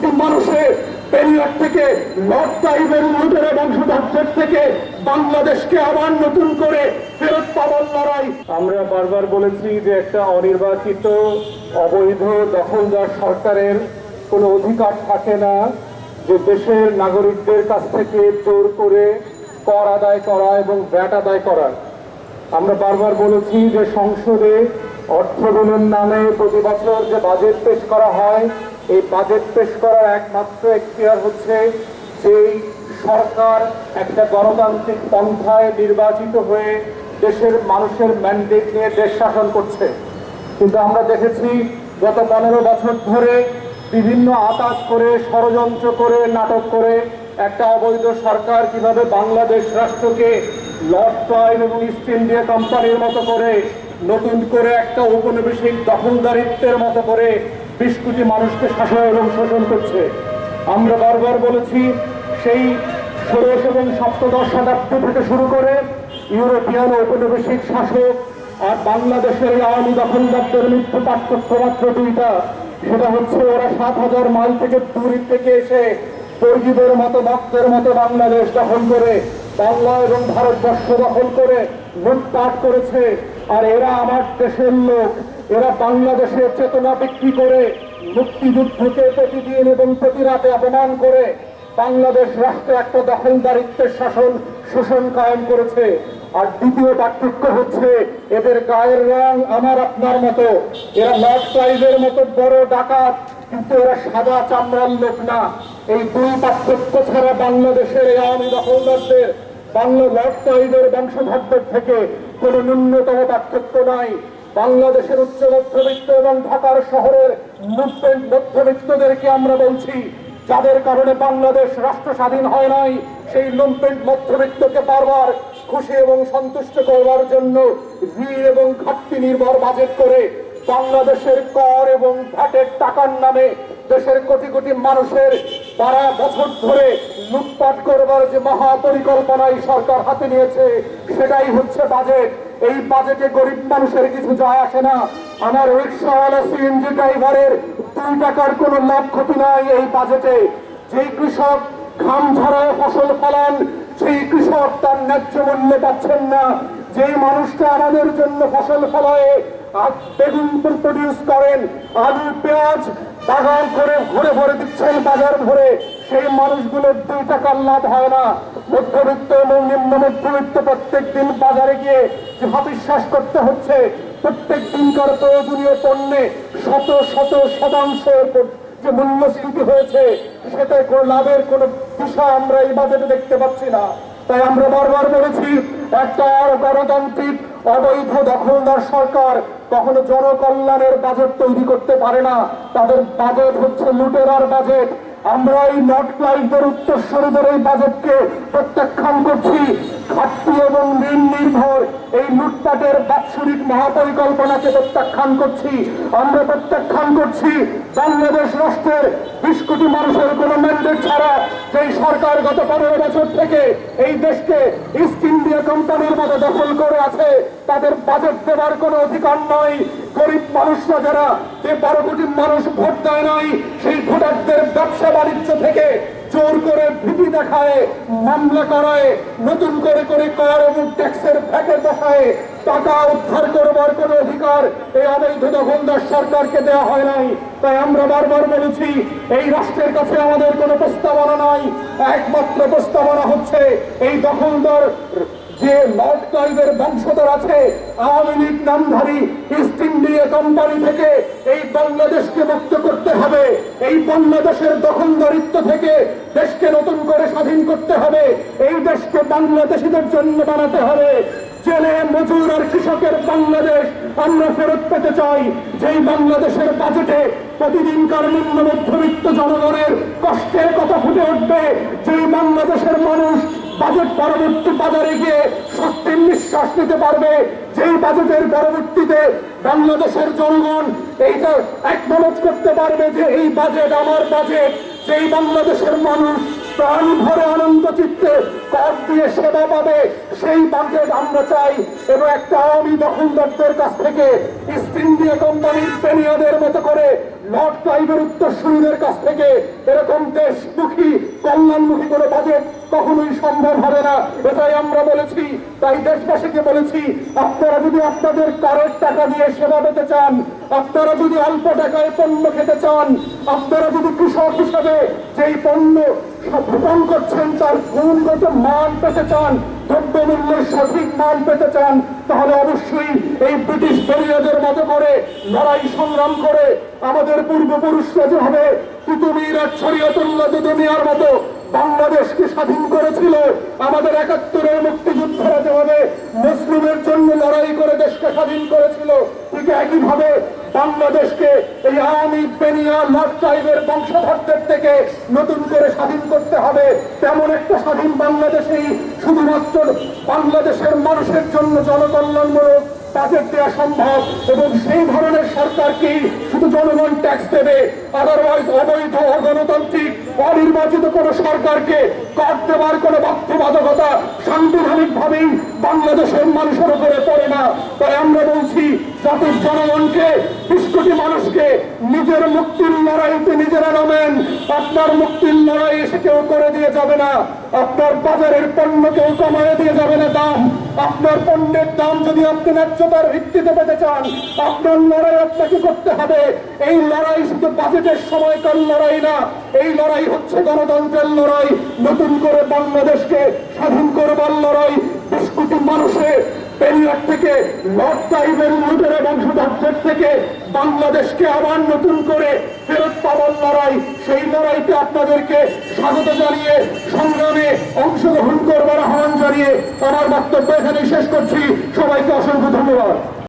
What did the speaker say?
কোটি মানুষের পেরিয়ার থেকে লর্ড টাইবের লুটেরা বংশধরদের থেকে বাংলাদেশকে আবার নতুন করে ফেরত পাবার লড়াই। আমরা বারবার বলেছি যে একটা অনির্বাচিত, অবৈধ, দখলদার সরকারের কোনো অধিকার থাকে না যে দেশের নাগরিকদের কাছ থেকে জোর করে কর আদায় করা এবং ব্যাট আদায় করা। আমরা বারবার বলেছি যে সংসদে অর্থ নামে প্রতি বছর যে বাজেট পেশ করা হয় এই বাজেট পেশ করার একমাত্র এখতিয়ার হচ্ছে যেই সরকার একটা গণতান্ত্রিক পন্থায় নির্বাচিত হয়ে দেশের মানুষের ম্যান্ডেট নিয়ে দেশ শাসন করছে। কিন্তু আমরা দেখেছি গত পনেরো বছর ধরে বিভিন্ন আতাত করে, ষড়যন্ত্র করে, নাটক করে একটা অবৈধ সরকার কীভাবে বাংলাদেশ রাষ্ট্রকে লর্ড ক্লাইভ এবং ইস্ট ইন্ডিয়া কোম্পানির মতো করে, নতুন করে একটা ঔপনিবেশিক দখলদারিত্বের মতো করে বিশ কোটি মানুষকে শাসন এবং শোষণ করছে। আমরা বারবার বলেছি, সেই ষোড়শ এবং সপ্তদশ শতাব্দী থেকে শুরু করে ইউরোপিয়ান ঔপনিবেশিক শাসক আর বাংলাদেশের আওয়ামী দখলদারদের মৃত্যু পার্থক্য মাত্র দুইটা। সেটা হচ্ছে, ওরা সাত হাজার মাইল থেকে দূর থেকে এসে বর্গীদের মতো ভক্তের মতো বাংলাদেশ দখল করে, বাংলা এবং ভারতবর্ষ দখল করে লুটপাট করেছে। আর এরা আমার দেশের লোক। এরা বাংলাদেশের চেতনা বিক্রি করে, মুক্তিযুদ্ধকে প্রতিদিন এবং প্রতি রাতে অপমান করে, বাংলাদেশ রাষ্ট্রে একটা দখলদারিত্বের শাসন শোষণ কায়েম করেছে। আর দ্বিতীয় পার্থক্য হচ্ছে, এদের গায়ের রং আমার আপনার মতো। এরা লর্ড প্রাইজের মতো বড় ডাকাত, কিন্তু এরা সাদা চামড়ার লোক না। এই দুই পার্থক্য ছাড়া বাংলাদেশের এই আওয়ামী দখলদারদের, বাংলা লর্ড প্রাইজের বংশধরদের থেকে কোনো ন্যূনতম পার্থক্য নাই। বাংলাদেশের উচ্চ মধ্যবিত্ত এবং ঢাকার শহরের মুভমেন্ট মধ্যবিত্তদেরকে আমরা বলছি, যাদের কারণে বাংলাদেশ রাষ্ট্র স্বাধীন হয় নাই, সেই লুম্পেন্ট মধ্যবিত্তকে বারবার খুশি এবং সন্তুষ্ট করবার জন্য ঋণ এবং ঘাটতি নির্ভর বাজেট করে বাংলাদেশের কর এবং ভ্যাটের টাকার নামে দেশের কোটি কোটি মানুষের সারা বছর ধরে লুটপাট করবার যে মহাপরিকল্পনাই সরকার হাতে নিয়েছে, সেটাই হচ্ছে বাজেট এই বাজেটে গরিব মানুষের কিছু যায় আসে না। আমার রিক্সাওয়ালা সিএনজি ড্রাইভারের দুই টাকার কোনো লাভ ক্ষতি নাই এই বাজেটে যেই কৃষক ঘাম ঝরায় ফসল ফলান, সেই কৃষক তার ন্যায্য মূল্য পাচ্ছেন না। যেই মানুষটা আমাদের জন্য ফসল ফলায় বেগুন প্রডিউস করেন, আলু, পেঁয়াজ বাগান করে ঘুরে ভরে দিচ্ছেন বাজার ভরে, সেই মানুষগুলোর দুই টাকার লাভ হয় না। মধ্যবিত্ত এবং নিম্ন মধ্যবিত্ত প্রত্যেক দিন বাজারে গিয়ে যে বিশ্বাস করতে হচ্ছে, প্রত্যেক দিনকার প্রয়োজনীয় পণ্যে শত শত উপর যে মূল্যস্ফীতি হয়েছে, সেটা কোনো লাভের কোনো বিষয় আমরা এই বাজেটে দেখতে পাচ্ছি না। তাই আমরা বারবার বলেছি, একটা গণতান্ত্রিক অবৈধ দখলদার সরকার কখনো জনকল্যাণের বাজেট তৈরি করতে পারে না। তাদের বাজেট হচ্ছে লুটেরার বাজেট আমরা এই নট ক্লাইভদের উত্তরস্বরীদের এই বাজেটকে প্রত্যাখ্যান করছি। ঘাটতি এবং ঋণ নির্ভর এই লুটপাটের বাৎসরিক মহাপরিকল্পনাকে প্রত্যাখ্যান করছি। আমরা প্রত্যাখ্যান করছি বাংলাদেশ রাষ্ট্রের বিশ কোটি মানুষের কোনো ম্যান্ডেট ছাড়া যেই সরকার গত পনেরো বছর থেকে এই দেশকে ইস্ট ইন্ডিয়া কোম্পানির মতো দখল করে আছে, তাদের বাজেট দেওয়ার কোনো অধিকার নয় গরিব মানুষরা যারা যে বারো কোটি মানুষ ভোট দেয় নাই, সেই ভোটারদের ব্যবসা বাণিজ্য থেকে জোর করে ভীতি দেখায়, মামলা করায়, নতুন করে করে কর এবং ট্যাক্সের প্যাকেট দেখায় টাকা উদ্ধার করবার কোনো অধিকার এই অবৈধ দখলদার সরকারকে দেওয়া হয় নাই। তাই আমরা বারবার বলেছি, এই রাষ্ট্রের কাছে আমাদের কোনো প্রস্তাবনা নাই। একমাত্র প্রস্তাবনা হচ্ছে, এই দখলদার যে লর্ড ক্লাইভের বংশধর আছে, আওয়ামী লীগ নামধারী ইস্ট ইন্ডিয়া কোম্পানি থেকে এই বাংলাদেশকে মুক্ত করতে হবে। এই বাংলাদেশের দখলদারিত্ব থেকে দেশকে নতুন করে স্বাধীন করতে হবে। এই দেশকে বাংলাদেশিদের জন্য বানাতে হবে। জেলে, মজুর আর কৃষকের বাংলাদেশ আমরা ফেরত পেতে চাই। যেই বাংলাদেশের বাজেটে প্রতিদিনকার নিম্ন মধ্যবিত্ত জনগণের কষ্টের কথা ফুটে উঠবে, যেই বাংলাদেশের মানুষ বাজেট পরবর্তী বাজারে গিয়ে স্বস্তির নিঃশ্বাস নিতে পারবে। যেই বাজেটের পরবর্তীতে বাংলাদেশের জনগণ এইটা একমনোজ করতে পারবে যে এই বাজেট আমার বাজেট। যেই বাংলাদেশের মানুষ প্রাণ ভরে আনন্দ চিত্তে কর দিয়ে সেবা পাবে, সেই বাজেট আমরা চাই। এবং একটা আওয়ামী দখলদারদের কাছ থেকে ইস্ট ইন্ডিয়া কোম্পানির পেনিয়াদের মতো করে লর্ড ক্লাইভের উত্তরসূরিদের কাছ থেকে এরকম দেশমুখী, কল্যাণমুখী কোনো বাজেট কখনোই সম্ভব হবে না। এটাই আমরা বলেছি, তাই দেশবাসীকে বলেছি, আপনারা যদি আপনাদের করের টাকা দিয়ে সেবা পেতে চান, আপনারা যদি অল্প টাকায় পণ্য খেতে চান, আপনারা যদি কৃষক হিসাবে যেই পণ্য ভোপন করছেন, তার গুণগত মান পেতে চান, দ্রব্যমূল্যের সঠিক মান পেতে চান, তাহলে অবশ্যই এই ব্রিটিশ পেরিয়দের মতো করে লড়াই সংগ্রাম করে আমাদের পূর্বপুরুষরা যেভাবে কুতুমির আর ছড়িয়তুল্লাহ দুদুমিয়ার মতো বাংলাদেশকে স্বাধীন করেছিল? আমাদের একাত্তরের মুক্তিযোদ্ধারা যেভাবে মুসলিমের জন্য লড়াই করে দেশকে স্বাধীন করেছিল। ঠিক একইভাবে বাংলাদেশকে এই আওয়ামী বেনিয়া লর্ড টাইপের বংশধরদের থেকে নতুন করে স্বাধীন করতে হবে। তেমন একটা স্বাধীন বাংলাদেশেই শুধুমাত্র বাংলাদেশের মানুষের জন্য জনকল্যাণমূলক বাজেট দেওয়া সম্ভব এবং সেই ধরনের সরকারকেই শুধু জনগণ ট্যাক্স দেবে। আদারওয়াইজ অবৈধ অগণতান্ত্রিক অনির্বাচিত কোন সরকারকে কর দেওয়ার কোন বাধ্যবাধকতা সাংবিধানিক ভাবেই বাংলাদেশের মানুষের উপরে পড়ে না। তাই আমরা বলছি জাতির জনগণকে বিশ মানুষকে নিজের মুক্তির লড়াইতে নিজেরা নামেন। আপনার মুক্তির লড়াই এসে কেউ করে দিয়ে যাবে না। আপনার বাজারের পণ্য কেউ কমায় দিয়ে যাবে না দাম। আপনার পণ্যের দাম যদি আপনি ন্যায্যতার ভিত্তিতে পেতে চান, আপনার লড়াই আপনাকে করতে হবে। এই লড়াই শুধু বাজেটের সময়কার লড়াই না, এই লড়াই হচ্ছে গণতন্ত্রের লড়াই। নতুন করে বাংলাদেশকে স্বাধীন করবার লড়াই। বিশ কোটি মানুষের পেরিয়ার থেকে লর্ড সাহিবের লুটের বংশধরদের থেকে বাংলাদেশকে আবার নতুন করে ফেরত পাবার লড়াই, সেই লড়াইতে আপনাদেরকে স্বাগত জানিয়ে, সংগ্রামে অংশগ্রহণ করবার আহ্বান জানিয়ে আমার বক্তব্য এখানে শেষ করছি। সবাইকে অসংখ্য ধন্যবাদ।